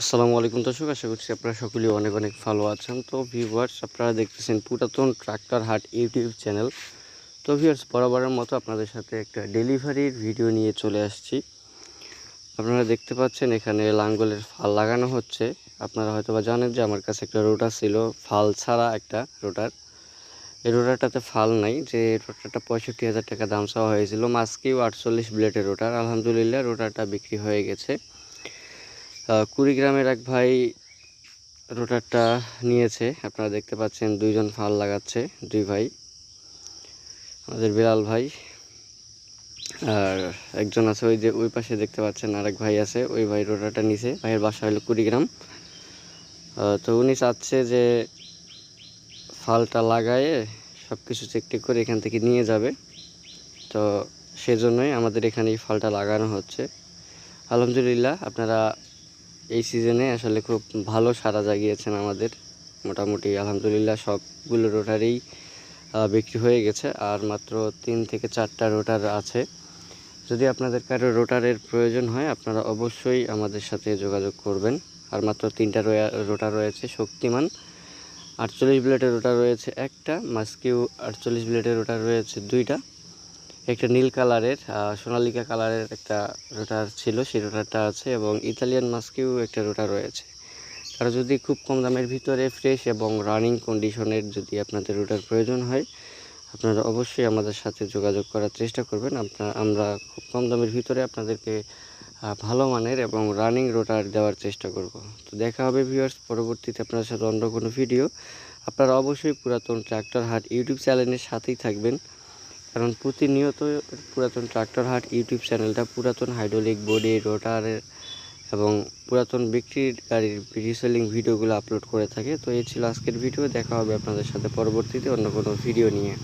আসসালামু আলাইকুম দর্শক, আশা করছি আপনারা সকলেই অনেক অনেক ভালো আছেন। তো ভিউয়ার্স আপনারা দেখতেছেন পুরাতন ট্রাক্টর হাট ইউটিউব চ্যানেল। তো ভিউয়ার্স বরাবরের মতো আপনাদের সাথে একটা ডেলিভারির ভিডিও নিয়ে চলে আসছি। আপনারা দেখতে পাচ্ছেন এখানে লাঙ্গলের ফাল লাগানো হচ্ছে। আপনারা হয়তো বা জানেন যে আমার কাছে একটা রোটার ছিল, ফাল ছাড়া একটা রোটার এই রোটারটাতে ফাল নাই, যে রোটারটা পঁয়ষট্টি হাজার টাকা দাম চাওয়া হয়েছিল। মাস্কিও আটচল্লিশ ব্লেডের রোটার আলহামদুলিল্লাহ রোটারটা বিক্রি হয়ে গেছে। কুড়িগ্রামের এক ভাই রোটারটা নিয়েছে। আপনারা দেখতে পাচ্ছেন দুইজন ফাল লাগাচ্ছে, দুই ভাই। আমাদের বিলাল ভাই, আর একজন আছে ওই যে ওই পাশে দেখতে পাচ্ছেন আরেক ভাই আছে, ওই ভাই রোটারটা নিছে। ভাইয়ের বাসা হলো কুড়িগ্রাম। তো উনি চাচ্ছে যে ফালটা লাগায়ে সব কিছু চেক টেক করে এখান থেকে নিয়ে যাবে। তো সেজন্যই আমাদের এখানে এই ফালটা লাগানো হচ্ছে। আলহামদুলিল্লাহ, আপনারা এই সিজনে আসলে খুব ভালো সাড়া জাগিয়েছেন আমাদের। মোটামুটি আলহামদুলিল্লাহ সবগুলো রোটারই বিক্রি হয়ে গেছে। আর মাত্র তিন থেকে চারটা রোটার আছে। যদি আপনাদের কারও রোটারের প্রয়োজন হয়, আপনারা অবশ্যই আমাদের সাথে যোগাযোগ করবেন। আর মাত্র তিনটা রোটার রয়েছে শক্তিমান। আটচল্লিশ ব্লেডের রোটার রয়েছে একটা, মাস্কিউ আটচল্লিশ ব্লেডের রোটার রয়েছে দুইটা। একটা নীল কালারের সোনালিকা কালারের একটা রোটার ছিল, সেই রোটারটা আছে এবং ইতালিয়ান মাস্কেও একটা রোটার রয়েছে। আর যদি খুব কম দামের ভিতরে ফ্রেশ এবং রানিং কন্ডিশনের যদি আপনাদের রোটার প্রয়োজন হয়, আপনারা অবশ্যই আমাদের সাথে যোগাযোগ করার চেষ্টা করবেন। আপনার আমরা খুব কম দামের ভিতরে আপনাদেরকে ভালো মানের এবং রানিং রোটার দেওয়ার চেষ্টা করব। তো দেখা হবে ভিউয়ার্স, পরবর্তীতে আপনাদের সাথে অন্য কোনো ভিডিও। আপনারা অবশ্যই পুরাতন ট্রাক্টর হাট ইউটিউব চ্যানেলের সাথেই থাকবেন। কারণ প্রতিনিয়ত পুরাতন ট্রাক্টর হাট, ইউটিউব চ্যানেলটা পুরাতন হাইড্রোলিক বডি, রোটারের এবং পুরাতন বিক্রির গাড়ির রিসেলিং ভিডিওগুলো আপলোড করে থাকে। তো এই ছিল আজকের ভিডিও দেখা হবে আপনাদের সাথে পরবর্তীতে অন্য কোনো ভিডিও নিয়ে।